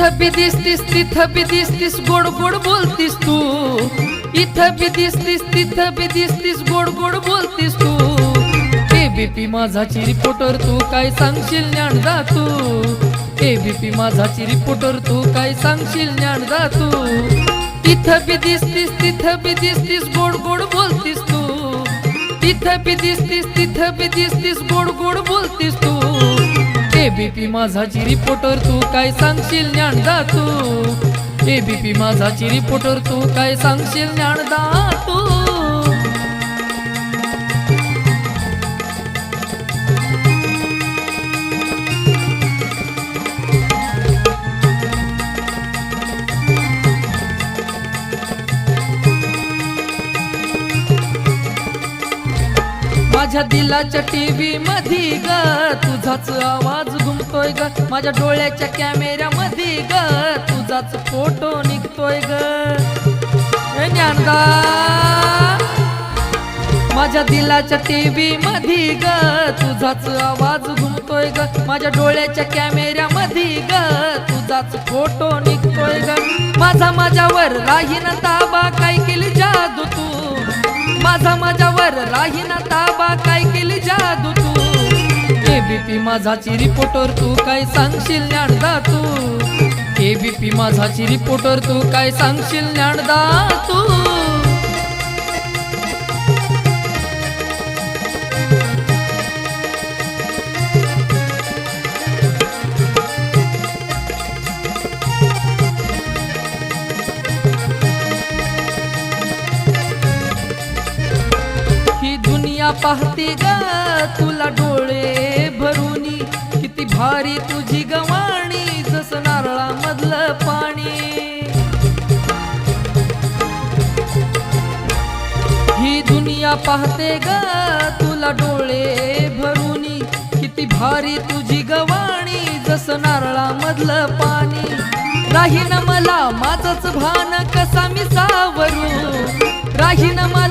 इथं बी दिसतीस तिथं बी दिसतीस गोड गोड बोलतीस तू. इथं बी दिसतीस तिथं बी दिसतीस गोड गोड बोलतीस तू. एबीपी माझाची रिपोर्टर तू काय सांगशील ज्ञानदा तू? एबीपी माझाची रिपोर्टर तू काय सांगशील ज्ञानदा तू? इथं बी दिसतीस तिथं बी दिसतीस गोड गोड बोलतीस तू. तिथं बी दिसतीस तिथं बी दिसतीस गोड गोड बोलतीस तू. एबीपी माझाची रिपोर्टर तू काय सांगशील ज्ञानदा तू? एबीपी माझाची रिपोर्टर तू काय सांगशील ज्ञानदा माझ्या दिलाच्या टीव्ही मधी ग. तुझाच आवाज घुमतोय ग. माझ्या डोळ्याच्या कॅमेऱ्या मधी ग. तुझाच फोटो निघतोय ग. ज्ञानदा. माझ्या दिलाच्या टीव्ही मधी ग. तुझाच आवाज घुमतोय ग. माझ्या डोळ्याच्या कॅमेऱ्या मधी ग. तुझाच फोटो निघतोय ग. माझा माझ्यावर राहीन ताबा. काय केली जादू तू? माझा माझ्यावर राहीन ताबा काय केली जादू तू? एबीपी माझाची रिपोर्टर तू काय सांगशील ज्ञानदा तू? एबीपी माझाची रिपोर्टर तू काय सांगशील ज्ञानदा तू? पाहते ग तुला डोळे भरूनी. किती भारी तुझी गवाणी जस नारळामधलं पाणी. ही दुनिया पाहते ग तुला डोळे भरूनी. किती भारी तुझी गवाणी जस नारळामधलं पाणी. राहीन मला माझच भान कसा मी सावरू. राहीन मला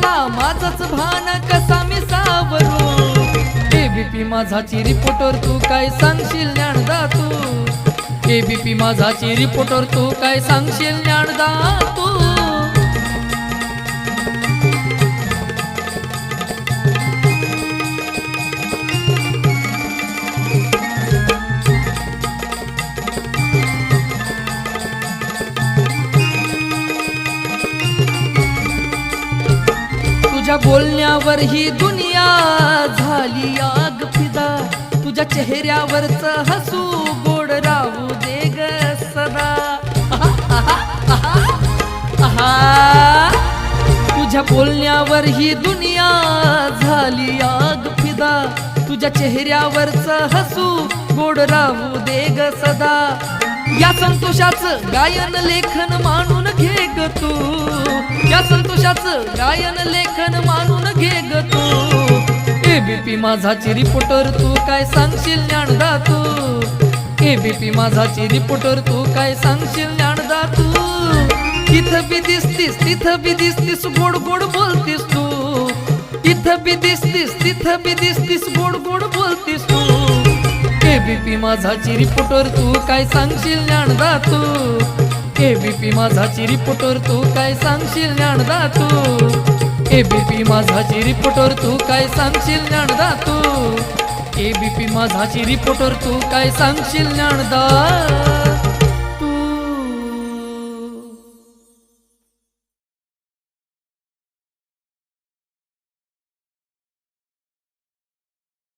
एबीपी माझाची रिपोर्टर तू काय सांगशील ज्ञानदा तू? एबीपी माझाची रिपोर्टर तू काय सांगशील ज्ञानदा तू? तुझ्या बोलण्यावर ही दुनिया चेहऱ्यावरच हसू गोड राहू दे ग सदा. तुझ्या बोलण्यावर ही दुनिया झाली आग फिदा. तुझ्या चेहऱ्यावरच हसू गोड राहू दे ग सदा. या संतोषाचं गायन लेखन मानून घे ग तू. या संतोषाचं गायन लेखन मानून घे ग तू. एबीपी माझाची रिपोर्टर तू काय सांगशील ज्ञानदा तू? एबीपी माझाची रिपोर्टर तू काय सांगशील ज्ञानदा तू? इथं बी दिसतीस तिथं बी दिसतीस गोड गोड बोलतीस तू. इथं बी दिसतीस तिथं बी दिसतीस गोड गोड बोलतीस तू. एबीपी माझाची रिपोर्टर तू काय सांगशील ज्ञानदा तू? एबीपी माझाची रिपोर्टर तू काय सांगशील ज्ञानदा तू? ए एबीपी माझाची रिपोर्टर तू काय सांगशील ज्ञानदा तू? ए एबीपी माझाची रिपोर्टर तू काय सांगशील ज्ञानदा?